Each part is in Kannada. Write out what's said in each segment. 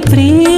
ಪ್ರಿಯ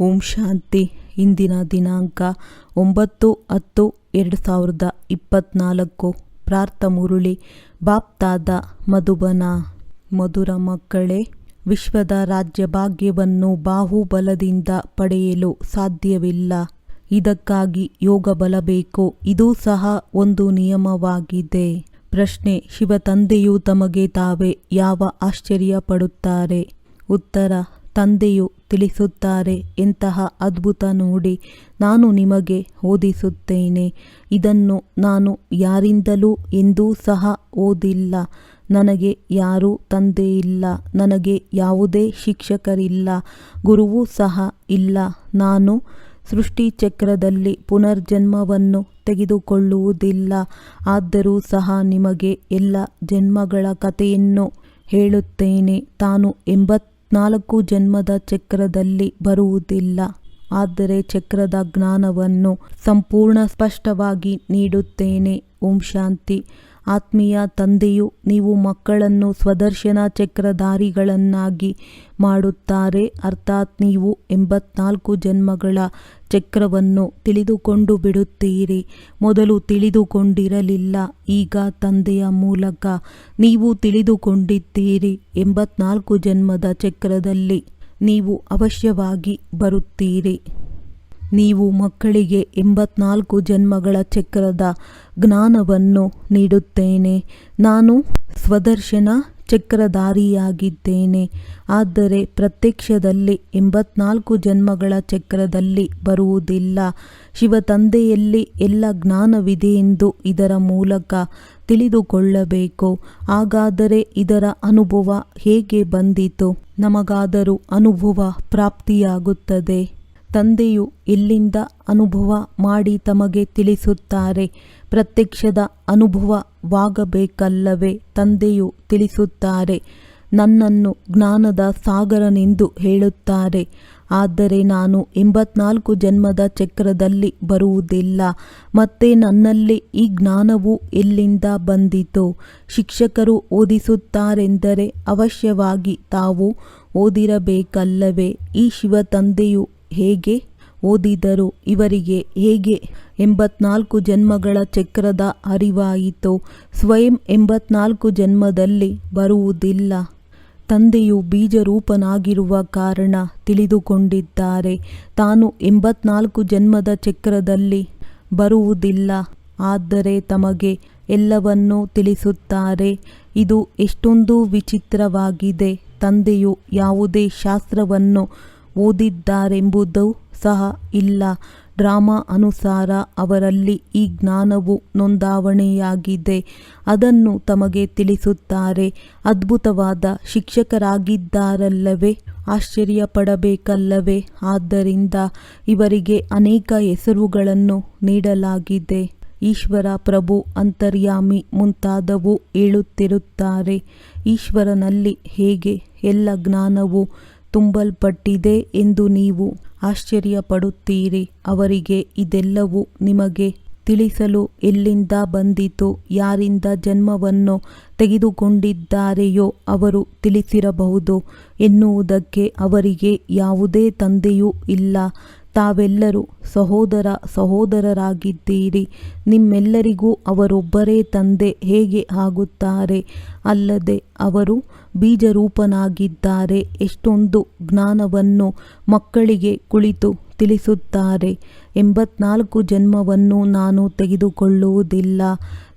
ಓಂ ಶಾಂತಿ. ಇಂದಿನ ದಿನಾಂಕ ಒಂಬತ್ತು ಹತ್ತು ಎರಡು ಸಾವಿರದ ಇಪ್ಪತ್ತ್ನಾಲ್ಕು ಪ್ರಾರ್ಥ ಮುರುಳಿ, ಬಾಪ್ತಾದ ಮಧುಬನ. ಮಧುರ ಮಕ್ಕಳೇ, ವಿಶ್ವದ ರಾಜ್ಯ ಭಾಗ್ಯವನ್ನು ಬಾಹುಬಲದಿಂದ ಪಡೆಯಲು ಸಾಧ್ಯವಿಲ್ಲ. ಇದಕ್ಕಾಗಿ ಯೋಗ ಬಲ ಬೇಕು. ಇದೂ ಸಹ ಒಂದು ನಿಯಮವಾಗಿದೆ. ಪ್ರಶ್ನೆ, ಶಿವ ತಂದೆಯು ತಮಗೆ ತಾವೇ ಯಾವ ಆಶ್ಚರ್ಯ ಪಡುತ್ತಾರೆ? ಉತ್ತರ ತಂದೆಯು ತಿಳಿಸುತ್ತಾರೆ, ಎಂತಹ ಅದ್ಭುತ ನೋಡಿ ನಾನು ನಿಮಗೆ ಓದಿಸುತ್ತೇನೆ. ಇದನ್ನು ನಾನು ಯಾರಿಂದಲೂ ಎಂದೂ ಸಹ ಓದಿಲ್ಲ. ನನಗೆ ಯಾರೂ ತಂದೆ ಇಲ್ಲ ನನಗೆ ಯಾವುದೇ ಶಿಕ್ಷಕರಿಲ್ಲ. ಗುರುವೂ ಸಹ ಇಲ್ಲ. ನಾನು ಸೃಷ್ಟಿ ಚಕ್ರದಲ್ಲಿ ಪುನರ್ಜನ್ಮವನ್ನು ತೆಗೆದುಕೊಳ್ಳುವುದಿಲ್ಲ. ಆದರೂ ಸಹ ನಿಮಗೆ ಎಲ್ಲ ಜನ್ಮಗಳ ಕಥೆಯನ್ನು ಹೇಳುತ್ತೇನೆ. ತಾನು ಎಂಬತ್ನಾಲ್ಕು ಜನ್ಮದ ಚಕ್ರದಲ್ಲಿ ಬರುವುದಿಲ್ಲ. ಆದರೆ ಚಕ್ರದ ಜ್ಞಾನವನ್ನು ಸಂಪೂರ್ಣ ಸ್ಪಷ್ಟವಾಗಿ ನೀಡುತ್ತೇನೆ. ಓಂ ಶಾಂತಿ. ಆತ್ಮೀಯ ತಂದೆಯು ನೀವು ಮಕ್ಕಳನ್ನು ಸ್ವದರ್ಶನ ಚಕ್ರಧಾರಿಗಳನ್ನಾಗಿ ಮಾಡುತ್ತಾರೆ. ಅರ್ಥಾತ್ ನೀವು ಎಂಬತ್ನಾಲ್ಕು ಜನ್ಮಗಳ ಚಕ್ರವನ್ನು ತಿಳಿದುಕೊಂಡು ಬಿಡುತ್ತೀರಿ. ಮೊದಲು ತಿಳಿದುಕೊಂಡಿರಲಿಲ್ಲ. ಈಗ ತಂದೆಯ ಮೂಲಕ ನೀವು ತಿಳಿದುಕೊಂಡಿದ್ದೀರಿ. ಎಂಬತ್ನಾಲ್ಕು ಜನ್ಮದ ಚಕ್ರದಲ್ಲಿ ನೀವು ಅವಶ್ಯವಾಗಿ ಬರುತ್ತೀರಿ. ನೀವು ಮಕ್ಕಳಿಗೆ ಎಂಬತ್ನಾಲ್ಕು ಜನ್ಮಗಳ ಚಕ್ರದ ಜ್ಞಾನವನ್ನು ನೀಡುತ್ತೇನೆ. ನಾನು ಸ್ವದರ್ಶನ ಚಕ್ರಧಾರಿಯಾಗಿದ್ದೇನೆ. ಆದರೆ ಪ್ರತ್ಯಕ್ಷದಲ್ಲಿ ಎಂಬತ್ನಾಲ್ಕು ಜನ್ಮಗಳ ಚಕ್ರದಲ್ಲಿ ಬರುವುದಿಲ್ಲ. ಶಿವ ತಂದೆಯಲ್ಲಿ ಎಲ್ಲ ಜ್ಞಾನವಿದೆಯೆಂದು ಇದರ ಮೂಲಕ ತಿಳಿದುಕೊಳ್ಳಬೇಕು. ಹಾಗಾದರೆ ಇದರ ಅನುಭವ ಹೇಗೆ ಬಂದಿತು? ನಮಗಾದರೂ ಅನುಭವ ಪ್ರಾಪ್ತಿಯಾಗುತ್ತದೆ. ತಂದೆಯು ಇಲ್ಲಿಂದ ಅನುಭವ ಮಾಡಿ ತಮಗೆ ತಿಳಿಸುತ್ತಾರೆ. ಪ್ರತ್ಯಕ್ಷದ ಅನುಭವವಾಗಬೇಕಲ್ಲವೇ ತಂದೆಯು ತಿಳಿಸುತ್ತಾರೆ. ನನ್ನನ್ನು ಜ್ಞಾನದ ಸಾಗರನೆಂದು ಹೇಳುತ್ತಾರೆ. ಆದರೆ ನಾನು ಎಂಬತ್ನಾಲ್ಕು ಜನ್ಮದ ಚಕ್ರದಲ್ಲಿ ಬರುವುದಿಲ್ಲ. ಮತ್ತೆ ನನ್ನಲ್ಲಿ ಈ ಜ್ಞಾನವು ಎಲ್ಲಿಂದ ಬಂದಿತು? ಶಿಕ್ಷಕರು ಓದಿಸುತ್ತಾರೆಂದರೆ ಅವಶ್ಯವಾಗಿ ತಾವು ಓದಿರಬೇಕಲ್ಲವೇ? ಈ ಶಿವ ತಂದೆಯು ಹೇಗೆ ಓದಿದರು, ಇವರಿಗೆ ಹೇಗೆ ಎಂಬತ್ನಾಲ್ಕು ಜನ್ಮಗಳ ಚಕ್ರದ ಅರಿವಾಯಿತು, ಸ್ವಯಂ ಎಂಬತ್ನಾಲ್ಕು ಜನ್ಮದಲ್ಲಿ ಬರುವುದಿಲ್ಲ. ತಂದೆಯು ಬೀಜರೂಪನಾಗಿರುವ ಕಾರಣ ತಿಳಿದುಕೊಂಡಿದ್ದಾರೆ, ತಾನು ಎಂಬತ್ನಾಲ್ಕು ಜನ್ಮದ ಚಕ್ರದಲ್ಲಿ ಬರುವುದಿಲ್ಲ, ಆದರೆ ತಮಗೆ ಎಲ್ಲವನ್ನೂ ತಿಳಿಸುತ್ತಾರೆ. ಇದು ಎಷ್ಟೊಂದು ವಿಚಿತ್ರವಾಗಿದೆ, ತಂದೆಯು ಯಾವುದೇ ಶಾಸ್ತ್ರವನ್ನು ಓದಿದ್ದಾರೆಂಬುದು ಸಹ ಇಲ್ಲ. ಡ್ರಾಮಾ ಅನುಸಾರ ಅವರಲ್ಲಿ ಈ ಜ್ಞಾನವು ನೋಂದಾವಣೆಯಾಗಿದೆ. ಅದನ್ನು ತಮಗೆ ತಿಳಿಸುತ್ತಾರೆ. ಅದ್ಭುತವಾದ ಶಿಕ್ಷಕರಾಗಿದ್ದಾರಲ್ಲವೇ? ಆಶ್ಚರ್ಯಪಡಬೇಕಲ್ಲವೇ? ಆದ್ದರಿಂದ ಇವರಿಗೆ ಅನೇಕ ಹೆಸರುಗಳನ್ನು ನೀಡಲಾಗಿದೆ. ಈಶ್ವರ ಪ್ರಭು ಅಂತರ್ಯಾಮಿ ಮುಂತಾದವು ಹೇಳುತ್ತಿರುತ್ತಾರೆ. ಈಶ್ವರನಲ್ಲಿ ಹೇಗೆ? ಎಲ್ಲ ಜ್ಞಾನವು ತುಂಬಲ್ಪಟ್ಟಿದೆ ಎಂದು ನೀವು ಆಶ್ಚರ್ಯಪಡುತ್ತೀರಿ. ಅವರಿಗೆ ಇದೆಲ್ಲವೂ ನಿಮಗೆ ತಿಳಿಸಲು ಎಲ್ಲಿಂದ ಬಂದಿತು, ಯಾರಿಂದ ಜನ್ಮವನ್ನು ತೆಗೆದುಕೊಂಡಿದ್ದಾರೆಯೋ ಅವರು ತಿಳಿಸಿರಬಹುದು ಎನ್ನುವುದಕ್ಕೆ ಅವರಿಗೆ ಯಾವುದೇ ತಂದೆಯೂ ಇಲ್ಲ. ತಾವೆಲ್ಲರೂ ಸಹೋದರ ಸಹೋದರರಾಗಿದ್ದೀರಿ. ನಿಮ್ಮೆಲ್ಲರಿಗೂ ಅವರೊಬ್ಬರೇ ತಂದೆ ಹೇಗೆ ಆಗುತ್ತಾರೆ? ಅಲ್ಲದೆ ಅವರು ಬೀಜರೂಪನಾಗಿದ್ದಾರೆ. ಎಷ್ಟೊಂದು ಜ್ಞಾನವನ್ನು ಮಕ್ಕಳಿಗೆ ಕುಳಿತು ತಿಳಿಸುತ್ತಾರೆ. ಎಂಬತ್ನಾಲ್ಕು ಜನ್ಮವನ್ನು ನಾನು ತೆಗೆದುಕೊಳ್ಳುವುದಿಲ್ಲ.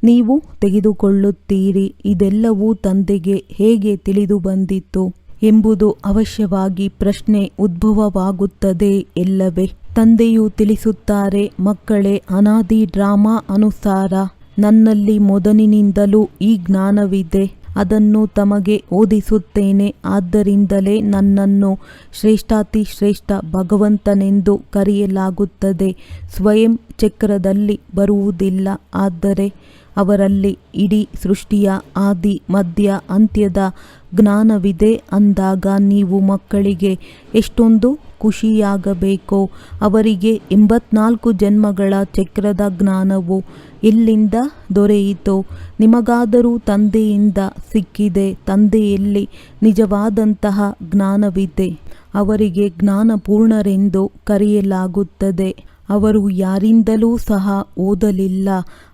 ನೀವು ತೆಗೆದುಕೊಳ್ಳುತ್ತೀರಿ. ಇದೆಲ್ಲವೂ ತಂದೆಗೆ ಹೇಗೆ ತಿಳಿದು ಬಂದಿತು ಎಂಬುದು ಅವಶ್ಯವಾಗಿ ಪ್ರಶ್ನೆ ಉದ್ಭವವಾಗುತ್ತದೆ ಎಲ್ಲವೇ. ತಂದೆಯು ತಿಳಿಸುತ್ತಾರೆ, ಮಕ್ಕಳೇ, ಅನಾದಿ ಡ್ರಾಮಾ ಅನುಸಾರ ನನ್ನಲ್ಲಿ ಮೊದಲಿನಿಂದಲೂ ಈ ಜ್ಞಾನವಿದೆ. ಅದನ್ನು ತಮಗೆ ಓದಿಸುತ್ತೇನೆ. ಆದ್ದರಿಂದಲೇ ನನ್ನನ್ನು ಶ್ರೇಷ್ಠಾತಿ ಶ್ರೇಷ್ಠ ಭಗವಂತನೆಂದು ಕರೆಯಲಾಗುತ್ತದೆ. ಸ್ವಯಂ ಚಕ್ರದಲ್ಲಿ ಬರುವುದಿಲ್ಲ. ಆದರೆ ಅವರಲ್ಲಿ ಇಡೀ ಸೃಷ್ಟಿಯ ಆದಿ, ಮಧ್ಯ, ಅಂತ್ಯದ ಜ್ಞಾನವಿದೆ ಅಂದಾಗ ನೀವು ಮಕ್ಕಳಿಗೆ ಎಷ್ಟೊಂದು ಖುಷಿಯಾಗಬೇಕೋ, ಅವರಿಗೆ ಎಂಬತ್ನಾಲ್ಕು ಜನ್ಮಗಳ ಚಕ್ರದ ಜ್ಞಾನವು ಎಲ್ಲಿಂದ ದೊರೆಯಿತೋ. ನಿಮಗಾದರೂ ತಂದೆಯಿಂದ ಸಿಕ್ಕಿದೆ. ತಂದೆಯಲ್ಲಿ ನಿಜವಾದಂತಹ ಜ್ಞಾನವಿದೆ. ಅವರಿಗೆ ಜ್ಞಾನಪೂರ್ಣರೆಂದು ಕರೆಯಲಾಗುತ್ತದೆ. ಅವರು ಯಾರಿಂದಲೂ ಸಹ ಓದಲಿಲ್ಲ.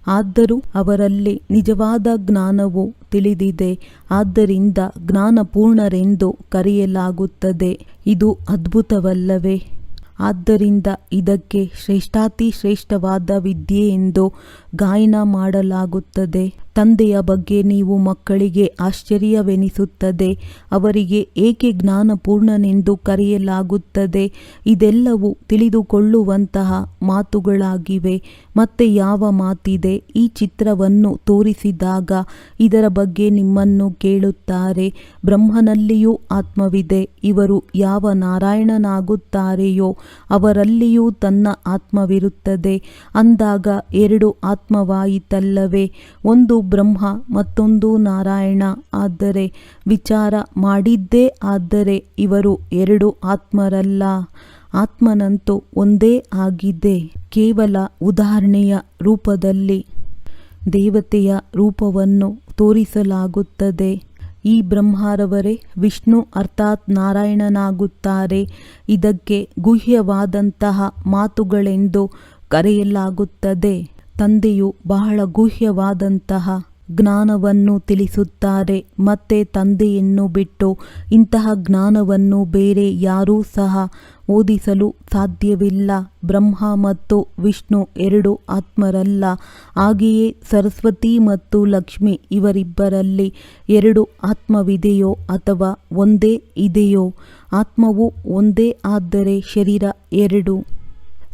ಆದರೂ ಅವರಲ್ಲಿ ನಿಜವಾದ ಜ್ಞಾನವು ತಿಳಿದಿದೆ. ಆದ್ದರಿಂದ ಜ್ಞಾನಪೂರ್ಣರೆಂದು ಕರೆಯಲಾಗುತ್ತದೆ. ಇದು ಅದ್ಭುತವಲ್ಲವೇ? ಆದ್ದರಿಂದ ಇದಕ್ಕೆ ಶ್ರೇಷ್ಠಾತಿ ಶ್ರೇಷ್ಠವಾದ ವಿದ್ಯೆ ಎಂದು ಗಾಯನ ಮಾಡಲಾಗುತ್ತದೆ. ತಂದೆಯ ಬಗ್ಗೆ ನೀವು ಮಕ್ಕಳಿಗೆ ಆಶ್ಚರ್ಯವೆನಿಸುತ್ತದೆ. ಅವರಿಗೆ ಏಕೆ ಜ್ಞಾನಪೂರ್ಣನೆಂದು ಕರೆಯಲಾಗುತ್ತದೆ. ಇದೆಲ್ಲವೂ ತಿಳಿದುಕೊಳ್ಳುವಂತಹ ಮಾತುಗಳಾಗಿವೆ. ಮತ್ತೆ ಯಾವ ಮಾತಿದೆ? ಈ ಚಿತ್ರವನ್ನು ತೋರಿಸಿದಾಗ ಇದರ ಬಗ್ಗೆ ನಿಮ್ಮನ್ನು ಕೇಳುತ್ತಾರೆ. ಬ್ರಹ್ಮನಲ್ಲಿಯೂ ಆತ್ಮವಿದೆ. ಇವರು ಯಾವ ನಾರಾಯಣನಾಗುತ್ತಾರೆಯೋ ಅವರಲ್ಲಿಯೂ ತನ್ನ ಆತ್ಮವಿರುತ್ತದೆ. ಅಂದಾಗ ಎರಡು ಆತ್ಮವಾಯಿತಲ್ಲವೇ? ಒಂದು ಬ್ರಹ್ಮ, ಮತ್ತೊಂದು ನಾರಾಯಣ. ಆದರೆ ವಿಚಾರ ಮಾಡಿದ್ದೇ ಆದರೆ ಇವರು ಎರಡು ಆತ್ಮರಲ್ಲ. ಆತ್ಮನಂತೂ ಒಂದೇ ಆಗಿದೆ, ಕೇವಲ ಉದಾಹರಣೆಯ ರೂಪದಲ್ಲಿ. ದೇವತೆಯ ರೂಪವನ್ನು ತೋರಿಸಲಾಗುತ್ತದೆ. ಈ ಬ್ರಹ್ಮರವರೇ ವಿಷ್ಣು ಅರ್ಥಾತ್ ನಾರಾಯಣನಾಗುತ್ತಾರೆ. ಇದಕ್ಕೆ ಗುಹ್ಯವಾದಂತಹ ಮಾತುಗಳೆಂದು ಕರೆಯಲಾಗುತ್ತದೆ. ತಂದೆಯು ಬಹಳ ಗುಹ್ಯವಾದಂತಹ ಜ್ಞಾನವನ್ನು ತಿಳಿಸುತ್ತಾರೆ. ಮತ್ತೆ ತಂದೆಯನ್ನು ಬಿಟ್ಟು ಇಂತಹ ಜ್ಞಾನವನ್ನು ಬೇರೆ ಯಾರೂ ಸಹ ಓದಿಸಲು ಸಾಧ್ಯವಿಲ್ಲ. ಬ್ರಹ್ಮ ಮತ್ತು ವಿಷ್ಣು ಎರಡು ಆತ್ಮರಲ್ಲ. ಹಾಗೆಯೇ ಸರಸ್ವತಿ ಮತ್ತು ಲಕ್ಷ್ಮಿ ಇವರಿಬ್ಬರಲ್ಲಿ ಎರಡು ಆತ್ಮವಿದೆಯೋ ಅಥವಾ ಒಂದೇ ಇದೆಯೋ? ಆತ್ಮವು ಒಂದೇ ಆದರೆ ಶರೀರ ಎರಡು.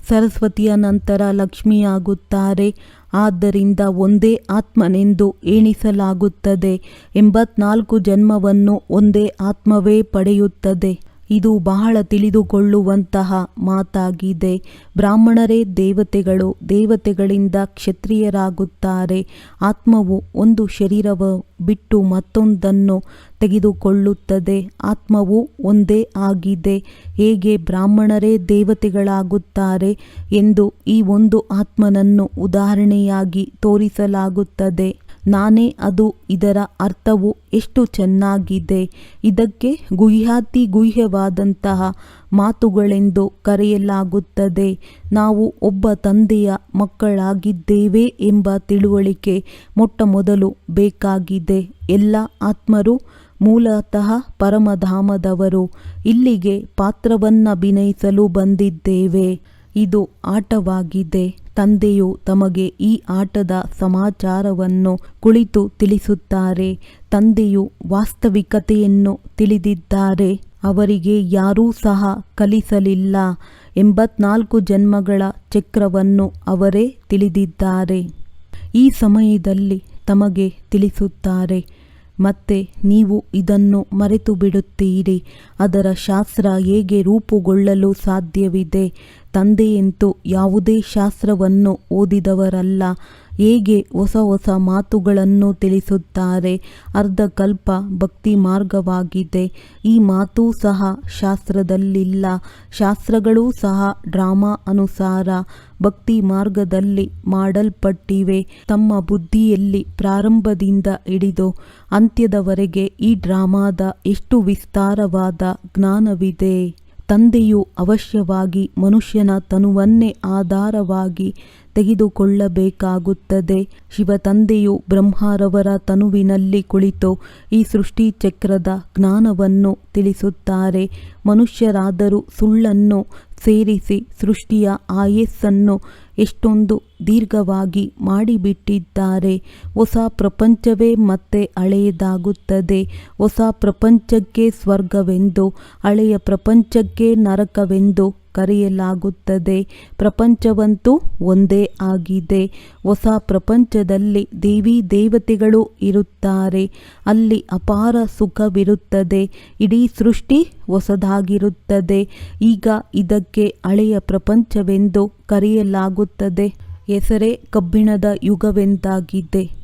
ಸರಸ್ವತಿಯ ನಂತರ ಲಕ್ಷ್ಮಿಯಾಗುತ್ತಾರೆ ಆದ್ದರಿಂದ ಒಂದೇ ಆತ್ಮನೆಂದು ಎಣಿಸಲಾಗುತ್ತದೆ. ಎಂಬತ್ನಾಲ್ಕು ಜನ್ಮವನ್ನು ಒಂದೇ ಆತ್ಮವೇ ಪಡೆಯುತ್ತದೆ. ಇದು ಬಹಳ ತಿಳಿದುಕೊಳ್ಳುವಂತಹ ಮಾತಾಗಿದೆ. ಬ್ರಾಹ್ಮಣರೇ, ದೇವತೆಗಳು ದೇವತೆಗಳಿಂದ ಕ್ಷತ್ರಿಯರಾಗುತ್ತಾರೆ. ಆತ್ಮವು ಒಂದು ಶರೀರವ ಬಿಟ್ಟು ಮತ್ತೊಂದನ್ನು ತೆಗೆದುಕೊಳ್ಳುತ್ತದೆ. ಆತ್ಮವು ಒಂದೇ ಆಗಿದೆ. ಹೇಗೆ ಬ್ರಾಹ್ಮಣರೇ ದೇವತೆಗಳಾಗುತ್ತಾರೆ ಎಂದು ಈ ಒಂದು ಆತ್ಮನನ್ನು ಉದಾಹರಣೆಯಾಗಿ ತೋರಿಸಲಾಗುತ್ತದೆ. ನಾನೇ ಅದು, ಇದರ ಅರ್ಥವು ಎಷ್ಟು ಚೆನ್ನಾಗಿದೆ. ಇದಕ್ಕೆ ಗುಹ್ಯಾತಿ ಗುಹ್ಯವಾದಂತಹ ಮಾತುಗಳೆಂದು ಕರೆಯಲಾಗುತ್ತದೆ. ನಾವು ಒಬ್ಬ ತಂದೆಯ ಮಕ್ಕಳಾಗಿದ್ದೇವೆ ಎಂಬ ತಿಳುವಳಿಕೆ ಮೊಟ್ಟ ಮೊದಲು ಬೇಕಾಗಿದೆ. ಎಲ್ಲ ಆತ್ಮರು ಮೂಲತಃ ಪರಮಧಾಮದವರು ಇಲ್ಲಿಗೆ ಪಾತ್ರವನ್ನಭಿನಯಿಸಲು ಬಂದಿದ್ದೇವೆ. ಇದು ಆಟವಾಗಿದೆ. ತಂದೆಯು ತಮಗೆ ಈ ಆಟದ ಸಮಾಚಾರವನ್ನು ಕುಳಿತು ತಿಳಿಸುತ್ತಾರೆ. ತಂದೆಯು ವಾಸ್ತವಿಕತೆಯನ್ನು ತಿಳಿದಿದ್ದಾರೆ. ಅವರಿಗೆ ಯಾರೂ ಸಹ ಕಲಿಸಲಿಲ್ಲ. ಎಂಬತ್ನಾಲ್ಕು ಜನ್ಮಗಳ ಚಕ್ರವನ್ನು ಅವರೇ ತಿಳಿದಿದ್ದಾರೆ. ಈ ಸಮಯದಲ್ಲಿ ತಮಗೆ ತಿಳಿಸುತ್ತಾರೆ. ಮತ್ತೆ ನೀವು ಇದನ್ನು ಮರೆತು ಬಿಡುತ್ತೀರಿ ಅದರ ಶಾಸ್ತ್ರ ಹೇಗೆ ರೂಪುಗೊಳ್ಳಲು ಸಾಧ್ಯವಿದೆ? ತಂದೆಯಂತೂ ಯಾವುದೇ ಶಾಸ್ತ್ರವನ್ನು ಓದಿದವರಲ್ಲ. ಹೇಗೆ ಹೊಸ ಹೊಸ ಮಾತುಗಳನ್ನು ತಿಳಿಸುತ್ತಾರೆ? ಅರ್ಧಕಲ್ಪ ಭಕ್ತಿ ಮಾರ್ಗವಾಗಿದೆ. ಈ ಮಾತೂ ಸಹ ಶಾಸ್ತ್ರದಲ್ಲಿಲ್ಲ. ಶಾಸ್ತ್ರಗಳೂ ಸಹ ಡ್ರಾಮಾ ಅನುಸಾರ ಭಕ್ತಿ ಮಾರ್ಗದಲ್ಲಿ ಮಾಡಲ್ಪಟ್ಟಿವೆ. ತಮ್ಮ ಬುದ್ಧಿಯಲ್ಲಿ ಪ್ರಾರಂಭದಿಂದ ಹಿಡಿದು ಅಂತ್ಯದವರೆಗೆ ಈ ಡ್ರಾಮಾದ ಎಷ್ಟು ವಿಸ್ತಾರವಾದ ಜ್ಞಾನವಿದೆ. ತಂದೆಯು ಅವಶ್ಯವಾಗಿ ಮನುಷ್ಯನ ತನುವನ್ನೇ ಆಧಾರವಾಗಿ ತೆಗೆದುಕೊಳ್ಳಬೇಕಾಗುತ್ತದೆ. ಶಿವತಂದೆಯು ಬ್ರಹ್ಮರವರ ತನುವಿನಲ್ಲಿ ಕುಳಿತು ಈ ಸೃಷ್ಟಿ ಚಕ್ರದ ಜ್ಞಾನವನ್ನು ತಿಳಿಸುತ್ತಾರೆ. ಮನುಷ್ಯರಾದರೂ ಸುಳ್ಳನ್ನು ಸೇರಿಸಿ ಸೃಷ್ಟಿಯ ಆಯಸ್ಸನ್ನು ಎಷ್ಟೊಂದು ದೀರ್ಘವಾಗಿ ಮಾಡಿಬಿಟ್ಟಿದ್ದಾರೆ. ಹೊಸ ಪ್ರಪಂಚವೇ ಮತ್ತೆ ಹಳೆಯದಾಗುತ್ತದೆ. ಹೊಸ ಪ್ರಪಂಚಕ್ಕೆ ಸ್ವರ್ಗವೆಂದು, ಹಳೆಯ ಪ್ರಪಂಚಕ್ಕೆ ನರಕವೆಂದು ಕರೆಯಲಾಗುತ್ತದೆ. ಪ್ರಪಂಚವಂತೂ ಒಂದೇ ಆಗಿದೆ. ಹೊಸ ಪ್ರಪಂಚದಲ್ಲಿ ದೇವಿ ದೇವತೆಗಳು ಇರುತ್ತಾರೆ. ಅಲ್ಲಿ ಅಪಾರ ಸುಖವಿರುತ್ತದೆ. ಇಡೀ ಸೃಷ್ಟಿ ಹೊಸದಾಗಿರುತ್ತದೆ. ಈಗ ಇದಕ್ಕೆ ಹಳೆಯ ಪ್ರಪಂಚವೆಂದು ಕರೆಯಲಾಗುತ್ತದೆ. ಹೆಸರೇ ಕಬ್ಬಿಣದ ಯುಗವೆಂದಾಗಿದೆ.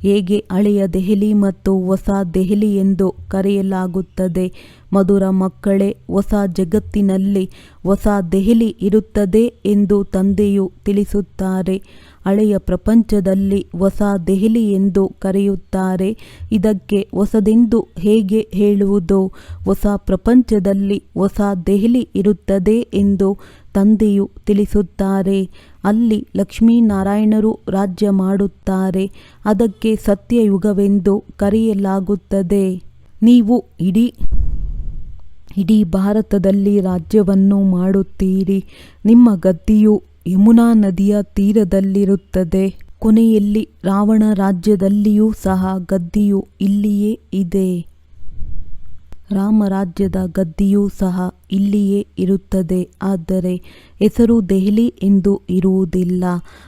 ಹೇಗೆ ಹಳೆಯ ದೆಹಲಿ ಮತ್ತು ಹೊಸ ದೆಹಲಿ ಎಂದು ಕರೆಯಲಾಗುತ್ತದೆ? ಮಧುರ ಮಕ್ಕಳೇ, ಹೊಸ ಜಗತ್ತಿನಲ್ಲಿ ಹೊಸ ದೆಹಲಿ ಇರುತ್ತದೆ ಎಂದು ತಂದೆಯು ತಿಳಿಸುತ್ತಾರೆ. ಹಳೆಯ ಪ್ರಪಂಚದಲ್ಲಿ ಹೊಸ ದೆಹಲಿ ಎಂದು ಕರೆಯುತ್ತಾರೆ. ಇದಕ್ಕೆ ಹೊಸದೆಂದು ಹೇಗೆ ಹೇಳುವುದು? ಹೊಸ ಪ್ರಪಂಚದಲ್ಲಿ ಹೊಸ ದೆಹಲಿ ಇರುತ್ತದೆ ಎಂದು ತಂದೆಯು ತಿಳಿಸುತ್ತಾರೆ. ಅಲ್ಲಿ ಲಕ್ಷ್ಮೀನಾರಾಯಣರು ರಾಜ್ಯ ಮಾಡುತ್ತಾರೆ. ಅದಕ್ಕೆ ಸತ್ಯಯುಗವೆಂದು ಕರೆಯಲಾಗುತ್ತದೆ. ನೀವು ಇಡೀ ಇಡೀ ಭಾರತದಲ್ಲಿ ರಾಜ್ಯವನ್ನು ಮಾಡುತ್ತೀರಿ. ನಿಮ್ಮ ಗದ್ದಿಯು ಯಮುನಾ ನದಿಯ ತೀರದಲ್ಲಿರುತ್ತದೆ. ಕೊನೆಯಲ್ಲಿ ರಾವಣ ರಾಜ್ಯದಲ್ಲಿಯೂ ಸಹ ಗದ್ದಿಯು ಇಲ್ಲಿಯೇ ಇದೆ. ರಾಮರಾಜ್ಯದ ಗದ್ದಿಯೂ ಸಹ ಇಲ್ಲಿಯೇ ಇರುತ್ತದೆ. ಆದರೆ ಹೆಸರು ದೆಹಲಿ ಎಂದು ಇರುವುದಿಲ್ಲ.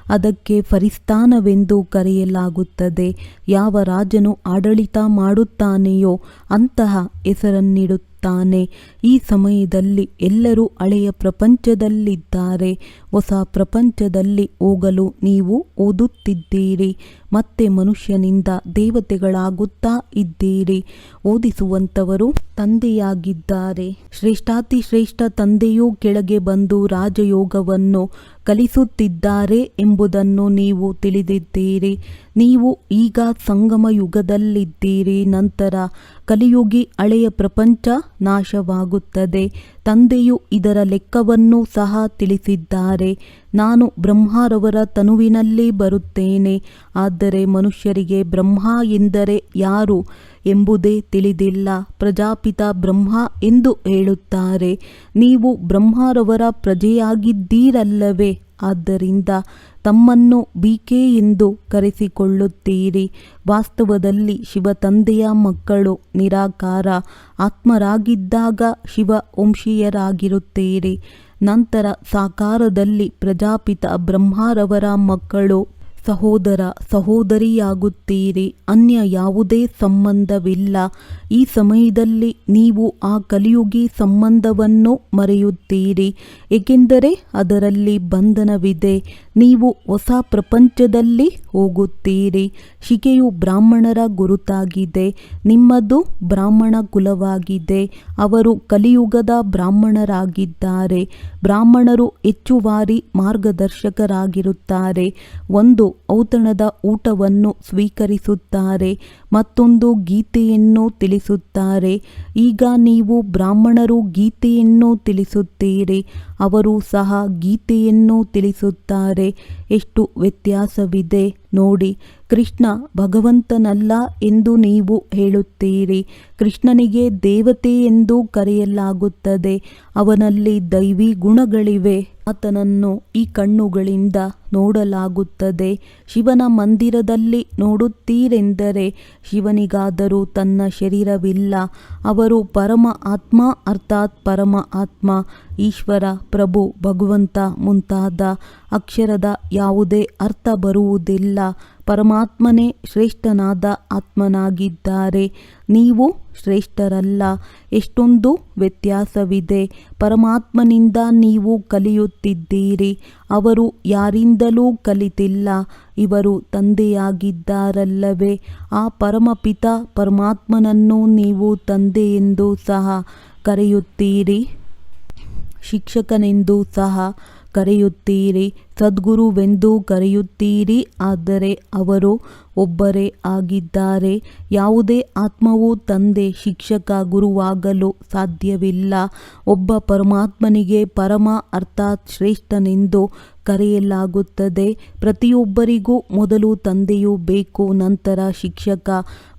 ಅದಕ್ಕೆ ಫರಿಸ್ತಾನವೆಂದು ಕರೆಯಲಾಗುತ್ತದೆ. ಯಾವ ರಾಜನು ಆಡಳಿತ ಮಾಡುತ್ತಾನೆಯೋ ಅಂತಹ ಹೆಸರನ್ನಿಡುತ್ತಾನೆ. ಈ ಸಮಯದಲ್ಲಿ ಎಲ್ಲರೂ ಹಳೆಯ ಪ್ರಪಂಚದಲ್ಲಿದ್ದಾರೆ. ಹೊಸ ಪ್ರಪಂಚದಲ್ಲಿ ಹೋಗಲು ನೀವು ಓದುತ್ತಿದ್ದೀರಿ. ಮತ್ತೆ ಮನುಷ್ಯನಿಂದ ದೇವತೆಗಳಾಗುತ್ತಾ ಇದ್ದೀರಿ. ಓದಿಸುವಂತವರು ತಂದೆಯಾಗಿದ್ದಾರೆ. ಶ್ರೇಷ್ಠಾತಿ ಶ್ರೇಷ್ಠ ತಂದೆಯೂ ಕೆಳಗೆ ಬಂದು ರಾಜಯೋಗವನ್ನು ಕಲಿಸುತ್ತಿದ್ದಾರೆ ಎಂಬುದನ್ನು ನೀವು ತಿಳಿದಿದ್ದೀರಿ. ನೀವು ಈಗ ಸಂಗಮ ಯುಗದಲ್ಲಿದ್ದೀರಿ. ನಂತರ ಕಲಿಯುಗಿ ಹಳೆಯ ಪ್ರಪಂಚ ನಾಶವಾಗುತ್ತದೆ. ತಂದೆಯು ಇದರ ಲೆಕ್ಕವನ್ನು ಸಹ ತಿಳಿಸಿದ್ದಾರೆ. ನಾನು ಬ್ರಹ್ಮರವರ ತನುವಿನಲ್ಲಿ ಬರುತ್ತೇನೆ. ಆದರೆ ಮನುಷ್ಯರಿಗೆ ಬ್ರಹ್ಮ ಎಂದರೆ ಯಾರು ಎಂಬುದೇ ತಿಳಿದಿಲ್ಲ. ಪ್ರಜಾಪಿತ ಬ್ರಹ್ಮ ಎಂದು ಹೇಳುತ್ತಾರೆ. ನೀವು ಬ್ರಹ್ಮರವರ ಪ್ರಜೆಯಾಗಿದ್ದೀರಲ್ಲವೇ? ಆದ್ದರಿಂದ ತಮ್ಮನ್ನು ಬಿಕೆ ಎಂದು ಕರೆಸಿಕೊಳ್ಳುತ್ತೀರಿ. ವಾಸ್ತವದಲ್ಲಿ ಶಿವ ತಂದೆಯ ಮಕ್ಕಳು ನಿರಾಕಾರ, ಆತ್ಮರಾಗಿದ್ದಾಗ ಶಿವ ವಂಶೀಯರಾಗಿರುತ್ತೀರಿ ನಂತರ ಸಾಕಾರದಲ್ಲಿ ಪ್ರಜಾಪಿತ ಬ್ರಹ್ಮರವರ ಮಕ್ಕಳು ಸಹೋದರ ಸಹೋದರಿಯಾಗುತ್ತೀರಿ. ಅನ್ಯ ಯಾವುದೇ ಸಂಬಂಧವಿಲ್ಲ. ಈ ಸಮಯದಲ್ಲಿ ನೀವು ಆ ಕಲಿಯುಗಿ ಸಂಬಂಧವನ್ನು ಮರೆಯುತ್ತೀರಿ. ಏಕೆಂದರೆ ಅದರಲ್ಲಿ ಬಂಧನವಿದೆ. ನೀವು ಹೊಸ ಪ್ರಪಂಚದಲ್ಲಿ ಹೋಗುತ್ತೀರಿ. ಶಿಕೆಯು ಬ್ರಾಹ್ಮಣರ ಗುರುತಾಗಿದೆ. ನಿಮ್ಮದು ಬ್ರಾಹ್ಮಣ ಕುಲವಾಗಿದೆ. ಅವರು ಕಲಿಯುಗದ ಬ್ರಾಹ್ಮಣರಾಗಿದ್ದಾರೆ. ಬ್ರಾಹ್ಮಣರು ಹೆಚ್ಚುವಾರಿ ಮಾರ್ಗದರ್ಶಕರಾಗಿರುತ್ತಾರೆ. ಒಂದು ಔತಣದ ಊಟವನ್ನು ಸ್ವೀಕರಿಸುತ್ತಾರೆ. ಮತ್ತೊಂದು ಗೀತೆಯನ್ನು ತಿಳಿಸುತ್ತಾರೆ. ಈಗ ನೀವು ಬ್ರಾಹ್ಮಣರು ಗೀತೆಯನ್ನು ತಿಳಿಸುತ್ತೀರಿ, ಅವರು ಸಹ ಗೀತೆಯನ್ನು ತಿಳಿಸುತ್ತಾರೆ. ಎಷ್ಟು ವ್ಯತ್ಯಾಸವಿದೆ ನೋಡಿ, ಕೃಷ್ಣ ಭಗವಂತನಲ್ಲ ಎಂದು ನೀವು ಹೇಳುತ್ತೀರಿ. ಕೃಷ್ಣನಿಗೆ ದೇವತೆ ಎಂದು ಕರೆಯಲಾಗುತ್ತದೆ, ಅವನಲ್ಲಿ ದೈವಿ ಗುಣಗಳಿವೆ. ಆತನನ್ನು ಈ ಕಣ್ಣುಗಳಿಂದ ನೋಡಲಾಗುತ್ತದೆ. ಶಿವನ ಮಂದಿರದಲ್ಲಿ ನೋಡುತ್ತೀರೆಂದರೆ ಶಿವನಿಗಾದರೂ ತನ್ನ ಶರೀರವಿಲ್ಲ. ಅವರು ಪರಮ ಆತ್ಮ ಅರ್ಥಾತ್ ಪರಮ ಆತ್ಮ ಈಶ್ವರ, ಪ್ರಭು, ಭಗವಂತ ಮುಂತಾದ ಅಕ್ಷರದ ಯಾವುದೇ ಅರ್ಥ ಬರುವುದಿಲ್ಲ. ಪರಮಾತ್ಮನೇ ಶ್ರೇಷ್ಠನಾದ ಆತ್ಮನಾಗಿದ್ದಾರೆ. ನೀವು ಶ್ರೇಷ್ಠರಲ್ಲ. ಎಷ್ಟೊಂದು ವ್ಯತ್ಯಾಸವಿದೆ. ಪರಮಾತ್ಮನಿಂದ ನೀವು ಕಲಿಯುತ್ತಿದ್ದೀರಿ. ಅವರು ಯಾರಿಂದಲೂ ಕಲಿತಿಲ್ಲ. ಇವರು ತಂದೆಯಾಗಿದ್ದಾರಲ್ಲವೇ. ಆ ಪರಮಪಿತ ಪರಮಾತ್ಮನನ್ನು ನೀವು ತಂದೆ ಎಂದು ಸಹ ಕರೆಯುತ್ತೀರಿ. ಶಿಕ್ಷಕನೆಂದು ಸಹ ಕರೆಯುತ್ತೀರಿ, ಸದ್ಗುರುವೆಂದು ಕರೆಯುತ್ತೀರಿ, ಆದರೆ ಅವರು ಒಬ್ಬರೇ ಆಗಿದ್ದಾರೆ. ಯಾವುದೇ ಆತ್ಮವು ತಂದೆ, ಶಿಕ್ಷಕ, ಗುರುವಾಗಲು ಸಾಧ್ಯವಿಲ್ಲ. ಒಬ್ಬ ಪರಮಾತ್ಮನಿಗೆ ಪರಮ ಅರ್ಥಾತ್ ಶ್ರೇಷ್ಠನೆಂದು ಕರೆಯಲಾಗುತ್ತದೆ. ಪ್ರತಿಯೊಬ್ಬರಿಗೂ ಮೊದಲು ತಂದೆಯು ಬೇಕು, ನಂತರ ಶಿಕ್ಷಕ,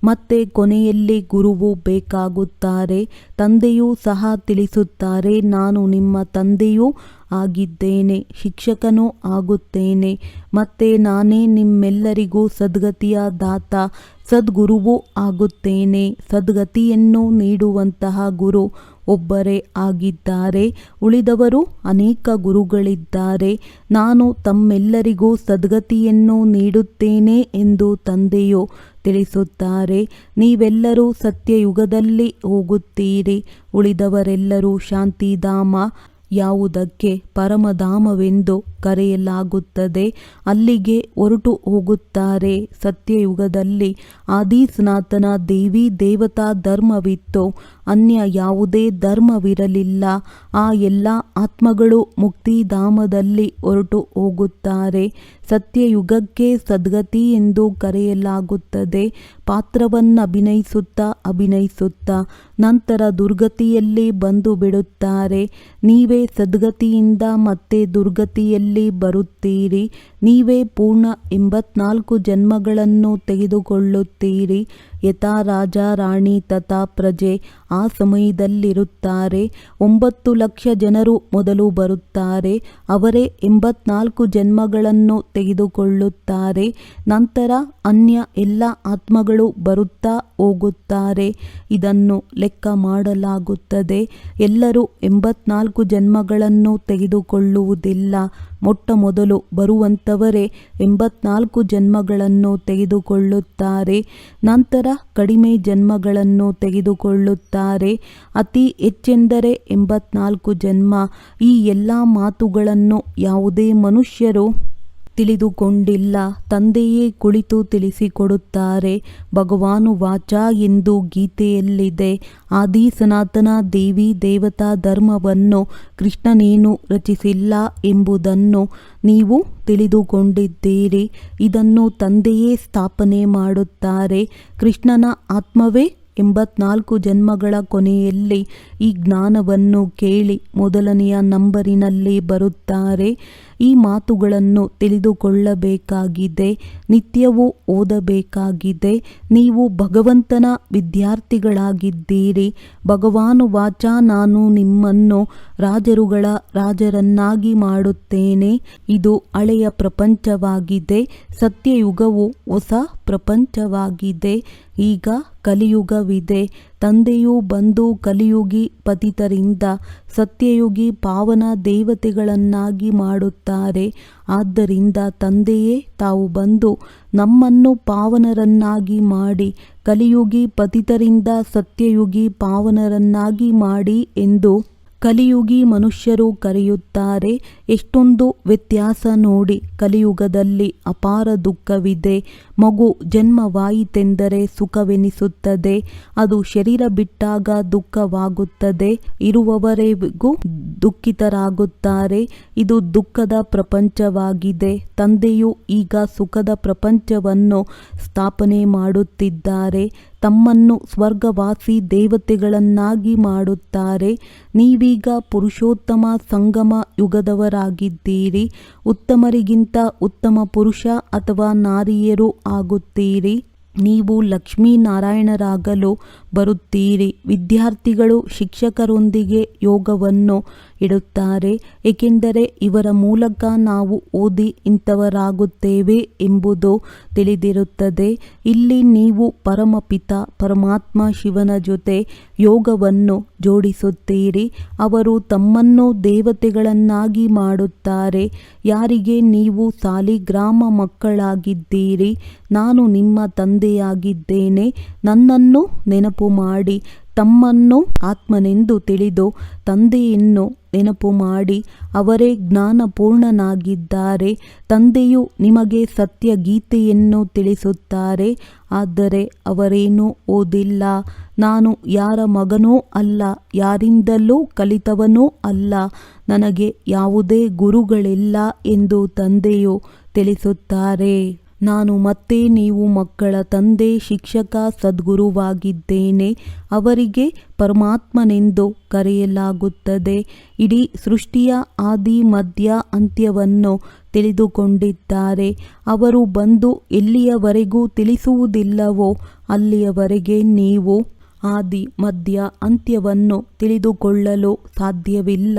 ಮತ್ತೆ ಕೊನೆಯಲ್ಲಿ ಗುರುವು ಬೇಕಾಗುತ್ತಾರೆ. ತಂದೆಯೂ ಸಹ ತಿಳಿಸುತ್ತಾರೆ, ನಾನು ನಿಮ್ಮ ತಂದೆಯೂ ಆಗಿದ್ದೇನೆ, ಶಿಕ್ಷಕನೂ ಆಗುತ್ತೇನೆ. ಮತ್ತೆ ನಾನೇ ನಿಮ್ಮೆಲ್ಲರಿಗೂ ಸದ್ಗತಿಯ ದಾತ, ಸದ್ಗುರುವೂ ಆಗುತ್ತೇನೆ. ಸದ್ಗತಿಯನ್ನು ನೀಡುವಂತಹ ಗುರು ಒಬ್ಬರೇ ಆಗಿದ್ದಾರೆ. ಉಳಿದವರು ಅನೇಕ ಗುರುಗಳಿದ್ದಾರೆ. ನಾನು ತಮ್ಮೆಲ್ಲರಿಗೂ ಸದ್ಗತಿಯನ್ನು ನೀಡುತ್ತೇನೆ ಎಂದು ತಂದೆಯು ತಿಳಿಸುತ್ತಾರೆ. ನೀವೆಲ್ಲರೂ ಸತ್ಯಯುಗದಲ್ಲಿ ಹೋಗುತ್ತೀರಿ. ಉಳಿದವರೆಲ್ಲರೂ ಶಾಂತಿಧಾಮ ಯಾವುದಕ್ಕೆ ಪರಮಧಾಮವೆಂದು ಕರೆಯಲಾಗುತ್ತದೆ. ಅಲ್ಲಿಗೆ ಹೊರಟು ಹೋಗುತ್ತಾರೆ. ಸತ್ಯಯುಗದಲ್ಲಿ ಆದಿ ಸನಾತನ ದೇವಿ ದೇವತಾ ಧರ್ಮವಿತ್ತು. ಅನ್ಯ ಯಾವುದೇ ಧರ್ಮವಿರಲಿಲ್ಲ. ಆ ಎಲ್ಲ ಆತ್ಮಗಳು ಮುಕ್ತಿಧಾಮದಲ್ಲಿ ಹೊರಟು ಹೋಗುತ್ತಾರೆ. ಸತ್ಯಯುಗಕ್ಕೆ ಸದ್ಗತಿ ಎಂದು ಕರೆಯಲಾಗುತ್ತದೆ. ಪಾತ್ರವನ್ನು ಅಭಿನಯಿಸುತ್ತಾ ಅಭಿನಯಿಸುತ್ತಾ ನಂತರ ದುರ್ಗತಿಯಲ್ಲಿ ಬಂದು ಬಿಡುತ್ತಾರೆ. ನೀವೇ ಸದ್ಗತಿಯಿಂದ ಮತ್ತೆ ದುರ್ಗತಿಯಲ್ಲಿ ಬರುತ್ತೀರಿ. ನೀವೇ ಪೂರ್ಣ ಎಂಬತ್ನಾಲ್ಕು ಜನ್ಮಗಳನ್ನು ತೆಗೆದುಕೊಳ್ಳುತ್ತೀರಿ. ಯಥಾ ರಾಜ, ರಾಣಿ, ತಥಾ ಪ್ರಜೆ ಆ ಸಮಯದಲ್ಲಿರುತ್ತಾರೆ. ಒಂಬತ್ತು ಲಕ್ಷ ಜನರು ಮೊದಲು ಬರುತ್ತಾರೆ. ಅವರೇ ಎಂಬತ್ನಾಲ್ಕು ಜನ್ಮಗಳನ್ನು ತೆಗೆದುಕೊಳ್ಳುತ್ತಾರೆ. ನಂತರ ಅನ್ಯ ಎಲ್ಲ ಆತ್ಮಗಳು ಬರುತ್ತಾ ಹೋಗುತ್ತಾರೆ. ಇದನ್ನು ಲೆಕ್ಕ ಮಾಡಲಾಗುತ್ತದೆ. ಎಲ್ಲರೂ ಎಂಬತ್ನಾಲ್ಕು ಜನ್ಮಗಳನ್ನು ತೆಗೆದುಕೊಳ್ಳುವುದಿಲ್ಲ. ಮೊಟ್ಟ ಮೊದಲು ಬರುವಂಥವರೇ ಎಂಬತ್ನಾಲ್ಕು ಜನ್ಮಗಳನ್ನು ತೆಗೆದುಕೊಳ್ಳುತ್ತಾರೆ. ನಂತರ ಕಡಿಮೆ ಜನ್ಮಗಳನ್ನು ತೆಗೆದುಕೊಳ್ಳುತ್ತಾರೆ. ಅತಿ ಹೆಚ್ಚೆಂದರೆ ಎಂಬತ್ನಾಲ್ಕು ಜನ್ಮ. ಈ ಎಲ್ಲ ಮಾತುಗಳನ್ನು ಯಾವುದೇ ಮನುಷ್ಯರು ತಿಳಿದುಕೊಂಡಿಲ್ಲ. ತಂದೆಯೇ ಕುಳಿತು ತಿಳಿಸಿಕೊಡುತ್ತಾರೆ, ಭಗವಾನು ವಾಚ ಎಂದು ಗೀತೆಯಲ್ಲಿದೆ. ಆದಿ ಸನಾತನ ದೇವಿ ದೇವತಾ ಧರ್ಮವನ್ನು ಕೃಷ್ಣನೇನು ರಚಿಸಿಲ್ಲ ಎಂಬುದನ್ನು ನೀವು ತಿಳಿದುಕೊಂಡಿದ್ದೀರಿ. ಇದನ್ನು ತಂದೆಯೇ ಸ್ಥಾಪನೆ ಮಾಡುತ್ತಾರೆ. ಕೃಷ್ಣನ ಆತ್ಮವೇ ಎಂಬತ್ನಾಲ್ಕು ಜನ್ಮಗಳ ಕೊನೆಯಲ್ಲಿ ಈ ಜ್ಞಾನವನ್ನು ಕೇಳಿ ಮೊದಲನೆಯ ನಂಬರಿನಲ್ಲಿ ಬರುತ್ತಾರೆ. ಈ ಮಾತುಗಳನ್ನು ತಿಳಿದುಕೊಳ್ಳಬೇಕಾಗಿದೆ. ನಿತ್ಯವೂ ಓದಬೇಕಾಗಿದೆ. ನೀವು ಭಗವಂತನ ವಿದ್ಯಾರ್ಥಿಗಳಾಗಿದ್ದೀರಿ. ಭಗವಾನು ವಾಚ, ನಾನು ನಿಮ್ಮನ್ನು ರಾಜರುಗಳ ರಾಜರನ್ನಾಗಿ ಮಾಡುತ್ತೇನೆ. ಇದು ಹಳೆಯ ಪ್ರಪಂಚವಾಗಿದೆ. ಸತ್ಯಯುಗವು ಹೊಸ ಪ್ರಪಂಚವಾಗಿದೆ. ಈಗ ಕಲಿಯುಗವಿದೆ. ತಂದೆಯು ಬಂದು ಕಲಿಯುಗಿ ಪತಿತರಿಂದ ಸತ್ಯಯುಗಿ ಪಾವನ ದೇವತೆಗಳನ್ನಾಗಿ ಮಾಡುತ್ತಾರೆ. ಆದ್ದರಿಂದ ತಂದೆಯೇ ತಾವು ಬಂದು ನಮ್ಮನ್ನು ಪಾವನರನ್ನಾಗಿ ಮಾಡಿ ಕಲಿಯುಗಿ ಪತಿತರಿಂದ ಸತ್ಯಯುಗಿ ಪಾವನರನ್ನಾಗಿ ಮಾಡಿ ಎಂದು ಕಲಿಯುಗಿ ಮನುಷ್ಯರು ಕರೆಯುತ್ತಾರೆ, ಎಷ್ಟೊಂದು ವ್ಯತ್ಯಾಸ ನೋಡಿ ಕಲಿಯುಗದಲ್ಲಿ ಅಪಾರ ದುಃಖವಿದೆ. ಮಗು ಜನ್ಮವಾಯಿತೆಂದರೆ ಸುಖವೆನಿಸುತ್ತದೆ, ಅದು ಶರೀರ ಬಿಟ್ಟಾಗ ದುಃಖವಾಗುತ್ತದೆ. ಇರುವವರೆಗೂ ದುಃಖಿತರಾಗುತ್ತಾರೆ, ಇದು ದುಃಖದ ಪ್ರಪಂಚವಾಗಿದೆ. ತಂದೆಯು ಈಗ ಸುಖದ ಪ್ರಪಂಚವನ್ನು ಸ್ಥಾಪನೆ ಮಾಡುತ್ತಿದ್ದಾರೆ. ತಮ್ಮನ್ನು ಸ್ವರ್ಗವಾಸಿ ದೇವತೆಗಳನ್ನಾಗಿ ಮಾಡುತ್ತಾರೆ. ನೀವೀಗ ಪುರುಷೋತ್ತಮ ಸಂಗಮ ಯುಗದವರಾಗಿದ್ದೀರಿ. ಉತ್ತಮರಿಗಿಂತ ಉತ್ತಮ ಪುರುಷ ಅಥವಾ ನಾರಿಯರು ಆಗುತ್ತೀರಿ. ನೀವು ಲಕ್ಷ್ಮೀನಾರಾಯಣರಾಗಲು ಬರುತ್ತೀರಿ. ವಿದ್ಯಾರ್ಥಿಗಳು ಶಿಕ್ಷಕರೊಂದಿಗೆ ಯೋಗವನ್ನು ಇಡುತ್ತಾರೆ. ಏಕೆಂದರೆ ಇವರ ಮೂಲಕ ನಾವು ಓದಿ ಇಂಥವರಾಗುತ್ತೇವೆ ಎಂಬುದು ತಿಳಿದಿರುತ್ತದೆ. ಇಲ್ಲಿ ನೀವು ಪರಮಪಿತ, ಪರಮಾತ್ಮ ಶಿವನ ಜೊತೆ ಯೋಗವನ್ನು ಜೋಡಿಸುತ್ತೀರಿ. ಅವರು ತಮ್ಮನ್ನು ದೇವತೆಗಳನ್ನಾಗಿ ಮಾಡುತ್ತಾರೆ. ಯಾರಿಗೆ ನೀವು ಸಾಲಿಗ್ರಾಮ ಮಕ್ಕಳಾಗಿದ್ದೀರಿ, ನಾನು ನಿಮ್ಮ ತಂದೆಯಾಗಿದ್ದೇನೆ. ನನ್ನನ್ನು ನೆನಪು ಮಾಡಿ ತಮ್ಮನ್ನು ಆತ್ಮನೆಂದು ತಿಳಿದು ತಂದೆಯನ್ನು ನೆನಪು ಮಾಡಿ ಅವರೇ ಜ್ಞಾನಪೂರ್ಣನಾಗಿದ್ದಾರೆ. ತಂದೆಯು ನಿಮಗೆ ಸತ್ಯ ಗೀತೆಯನ್ನು ತಿಳಿಸುತ್ತಾರೆ, ಆದರೆ ಅವರೇನೂ ಓದಿಲ್ಲ. ನಾನು ಯಾರ ಮಗನೂ ಅಲ್ಲ, ಯಾರಿಂದಲೂ ಕಲಿತವನೂ ಅಲ್ಲ. ನನಗೆ ಯಾವುದೇ ಗುರುಗಳಿಲ್ಲ ಎಂದು ತಂದೆಯು ತಿಳಿಸುತ್ತಾರೆ. ನಾನು ಮತ್ತೆ ನೀವು ಮಕ್ಕಳ ತಂದೆ, ಶಿಕ್ಷಕ, ಸದ್ಗುರುವಾಗಿದ್ದೇನೆ. ಅವರಿಗೆ ಪರಮಾತ್ಮನೆಂದು ಕರೆಯಲಾಗುತ್ತದೆ. ಇಡೀ ಸೃಷ್ಟಿಯ ಆದಿ, ಮಧ್ಯ, ಅಂತ್ಯವನ್ನು ತಿಳಿದುಕೊಂಡಿದ್ದಾರೆ. ಅವರು ಬಂದು ಎಲ್ಲಿಯವರೆಗೂ ತಿಳಿಸುವುದಿಲ್ಲವೋ, ಅಲ್ಲಿಯವರೆಗೆ ನೀವು ಆದಿ, ಮಧ್ಯ, ಅಂತ್ಯವನ್ನು ತಿಳಿದುಕೊಳ್ಳಲು ಸಾಧ್ಯವಿಲ್ಲ.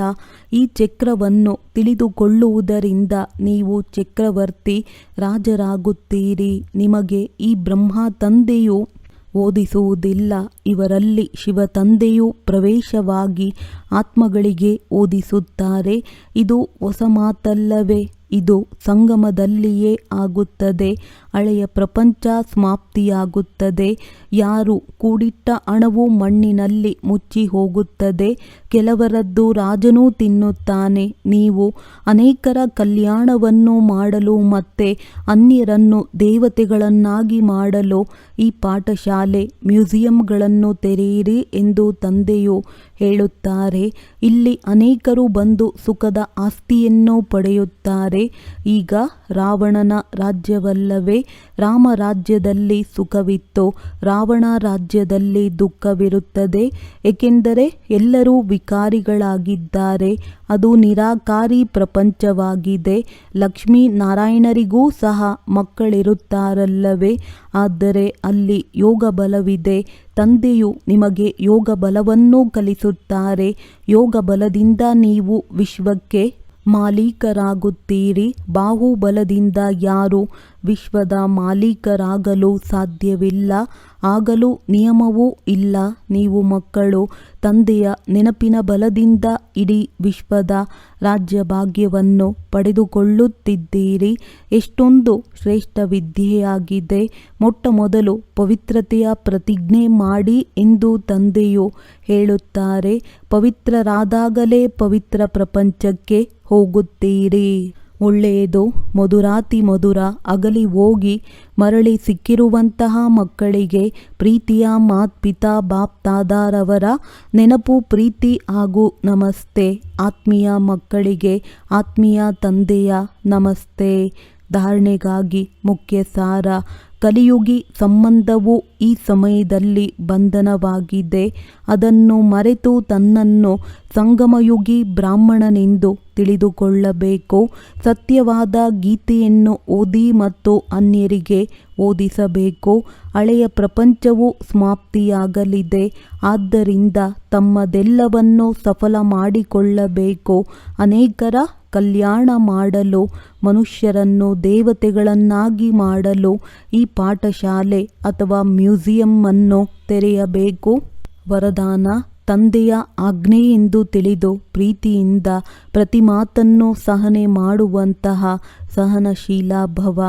ಈ ಚಕ್ರವನ್ನು ತಿಳಿದುಕೊಳ್ಳುವುದರಿಂದ ನೀವು ಚಕ್ರವರ್ತಿ ರಾಜರಾಗುತ್ತೀರಿ. ನಿಮಗೆ ಈ ಬ್ರಹ್ಮ ತಂದೆಯು ಓದಿಸುವುದಿಲ್ಲ. ಇವರಲ್ಲಿ ಶಿವ ತಂದೆಯು ಪ್ರವೇಶವಾಗಿ ಆತ್ಮಗಳಿಗೆ ಓದಿಸುತ್ತಾರೆ. ಇದು ಹೊಸ ಮಾತಲ್ಲವೇ? ಇದು ಸಂಗಮದಲ್ಲಿಯೇ ಆಗುತ್ತದೆ. ಹಳೆಯ ಪ್ರಪಂಚ ಸಮಾಪ್ತಿಯಾಗುತ್ತದೆ. ಯಾರು ಕೂಡಿಟ್ಟ ಹಣವು ಮಣ್ಣಿನಲ್ಲಿ ಮುಚ್ಚಿ ಹೋಗುತ್ತದೆ. ಕೆಲವರದ್ದು ರಾಜನೂ ತಿನ್ನುತ್ತಾನೆ. ನೀವು ಅನೇಕರ ಕಲ್ಯಾಣವನ್ನು ಮಾಡಲು ಮತ್ತೆ ಅನ್ಯರನ್ನು ದೇವತೆಗಳನ್ನಾಗಿ ಮಾಡಲು ಈ ಪಾಠಶಾಲೆ ಮ್ಯೂಸಿಯಂಗಳನ್ನು ತೆರೆಯಿರಿ ಎಂದು ತಂದೆಯು ಹೇಳುತ್ತಾರೆ ಇಲ್ಲಿ ಅನೇಕರು ಬಂದು ಸುಖದ ಆಸ್ತಿಯನ್ನು ಪಡೆಯುತ್ತಾರೆ. ಈಗ ರಾವಣನ ರಾಜ್ಯವಲ್ಲವೇ ರಾಮ ರಾಜ್ಯದಲ್ಲಿ ಸುಖವಿತ್ತು, ರಾವಣ ರಾಜ್ಯದಲ್ಲಿ ದುಃಖವಿರುತ್ತದೆ. ಏಕೆಂದರೆ ಎಲ್ಲರೂ ವಿಕಾರಿಗಳಾಗಿದ್ದಾರೆ. ಅದು ನಿರಾಕಾರಿ ಪ್ರಪಂಚವಾಗಿದೆ. ಲಕ್ಷ್ಮೀ ನಾರಾಯಣರಿಗೂ ಸಹ ಮಕ್ಕಳಿರುತ್ತಾರಲ್ಲವೇ. ಆದರೆ ಅಲ್ಲಿ ಯೋಗ ಬಲವಿದೆ ತಂದೆಯು ನಿಮಗೆ ಯೋಗ ಬಲವನ್ನು ಕಲಿಸುತ್ತಾರೆ. ಯೋಗ ಬಲದಿಂದ ನೀವು ವಿಶ್ವಕ್ಕೆ ಮಾಲೀಕರಾಗುತ್ತೀರಿ. ಬಾಹುಬಲದಿಂದ ಯಾರು ವಿಶ್ವದ ಮಾಲೀಕರಾಗಲು ಸಾಧ್ಯವಿಲ್ಲ. ಆಗಲು ನಿಯಮವೂ ಇಲ್ಲ. ನೀವು ಮಕ್ಕಳು, ತಂದೆಯ ನೆನಪಿನ ಬಲದಿಂದ ಇಡೀ ವಿಶ್ವದ ರಾಜ್ಯ ಭಾಗ್ಯವನ್ನು ಪಡೆದುಕೊಳ್ಳುತ್ತಿದ್ದೀರಿ. ಎಷ್ಟೊಂದು ಶ್ರೇಷ್ಠ ವಿದ್ಯೆಯಾಗಿದೆ. ಮೊಟ್ಟ ಮೊದಲು ಪವಿತ್ರತೆಯ ಪ್ರತಿಜ್ಞೆ ಮಾಡಿ ಎಂದು ತಂದೆಯು ಹೇಳುತ್ತಾರೆ. ಪವಿತ್ರರಾದಾಗಲೇ ಪವಿತ್ರ ಪ್ರಪಂಚಕ್ಕೆ ಹೋಗುತ್ತೀರಿ. ಒಳ್ಳೆಯದು ಮಧುರಾತಿ ಮಧುರ, ಅಗಲಿ ಹೋಗಿ ಮರಳಿ ಸಿಕ್ಕಿರುವಂತಹ ಮಕ್ಕಳಿಗೆ ಪ್ರೀತಿಯ ಮಾತ್ ಪಿತಾ ಬಾಪ್ ತಾದಾರವರ ನೆನಪು, ಪ್ರೀತಿ ಹಾಗೂ ನಮಸ್ತೆ. ಆತ್ಮೀಯ ಮಕ್ಕಳಿಗೆ ಆತ್ಮೀಯ ತಂದೆಯ ನಮಸ್ತೆ. ಧಾರಣೆಗಾಗಿ ಮುಖ್ಯ ಸಾರ ಕಲಿಯುಗಿ ಸಂಬಂಧವು ಈ ಸಮಯದಲ್ಲಿ ಬಂಧನವಾಗಿದೆ. ಅದನ್ನು ಮರೆತು ತನ್ನನ್ನು ಸಂಗಮಯುಗಿ ಬ್ರಾಹ್ಮಣನೆಂದು ತಿಳಿದುಕೊಳ್ಳಬೇಕು. ಸತ್ಯವಾದ ಗೀತೆಯನ್ನು ಓದಿ ಮತ್ತು ಅನ್ಯರಿಗೆ ಓದಿಸಬೇಕು. ಹಳೆಯ ಪ್ರಪಂಚವು ಸಮಾಪ್ತಿಯಾಗಲಿದೆ. ಆದ್ದರಿಂದ ತಮ್ಮದೆಲ್ಲವನ್ನು ಸಫಲ ಮಾಡಿಕೊಳ್ಳಬೇಕು. ಅನೇಕರ ಕಲ್ಯಾಣ ಮಾಡಲು, ಮನುಷ್ಯರನ್ನು ದೇವತೆಗಳನ್ನಾಗಿ ಮಾಡಲು ಈ ಪಾಠಶಾಲೆ ಅಥವಾ ಮ್ಯೂಸಿಯಂ ತೆರೆಯಬೇಕು. ವರದಾನ, ತಂದೆಯ ಆಜ್ಞೆ ಎಂದು ತಿಳಿದು ಪ್ರೀತಿಯಿಂದ ಪ್ರತಿ ಮಾತನ್ನು ಸಹನೆ ಮಾಡುವಂತಹ ಸಹನಶೀಲ ಭವ.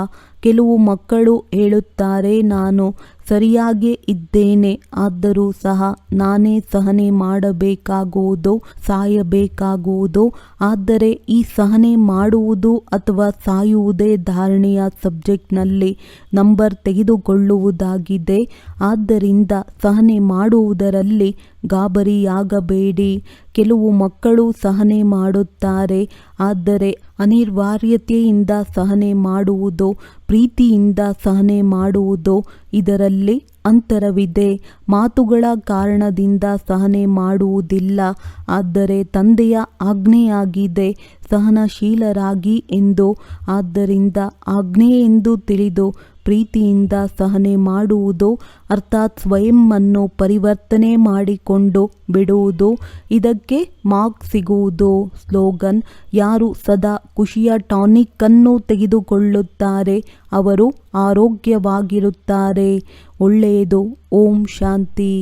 ಕೆಲವು ಮಕ್ಕಳು ಹೇಳುತ್ತಾರೆ, ನಾನು ಸರಿಯಾಗೇ ಇದ್ದೇನೆ, ಆದರೂ ಸಹ ನಾನೇ ಸಹನೆ ಮಾಡಬೇಕಾಗುವುದು, ಸಾಯಬೇಕಾಗುವುದು, ಆದರೆ ಈ ಸಹನೆ ಮಾಡುವುದು ಅಥವಾ ಸಾಯುವುದೇ ಧಾರಣೆಯ ಸಬ್ಜೆಕ್ಟ್ನಲ್ಲಿ ನಂಬರ್ ತೆಗೆದುಕೊಳ್ಳುವುದಾಗಿದೆ. ಆದ್ದರಿಂದ ಸಹನೆ ಮಾಡುವುದರಲ್ಲಿ ಗಾಬರಿಯಾಗಬೇಡಿ. ಕೆಲವು ಮಕ್ಕಳು ಸಹನೆ ಮಾಡುತ್ತಾರೆ. ಆದರೆ ಅನಿವಾರ್ಯತೆಯಿಂದ ಸಹನೆ ಮಾಡುವುದು, ಪ್ರೀತಿಯಿಂದ ಸಹನೆ ಮಾಡುವುದು ಇದರಲ್ಲಿ ಅಂತರವಿದೆ. ಮಾತುಗಳ ಕಾರಣದಿಂದ ಸಹನೆ ಮಾಡುವುದಿಲ್ಲ. ಆದರೆ ತಂದೆಯ ಆಜ್ಞೆಯಾಗಿದೆ, ಸಹನಶೀಲರಾಗಿ ಎಂದು. ಆದ್ದರಿಂದ ಆಜ್ಞೆ ಎಂದು ತಿಳಿದು ಪ್ರೀತಿಯಿಂದ ಸಹನೆ ಮಾಡುವುದು, ಅರ್ಥಾತ್ ಸ್ವಯಂವನ್ನು ಪರಿವರ್ತನೆ ಮಾಡಿಕೊಂಡು ಬಿಡುವುದು, ಇದಕ್ಕೆ ಮಾರ್ಕ್ ಸಿಗುವುದು ಸ್ಲೋಗನ್, ಯಾರು ಸದಾ ಖುಷಿಯ ಟಾನಿಕ್ ಅನ್ನು ತೆಗೆದುಕೊಳ್ಳುತ್ತಾರೆ, ಅವರು ಆರೋಗ್ಯವಾಗಿರುತ್ತಾರೆ. ಒಳ್ಳೆಯದು, ಓಂ ಶಾಂತಿ.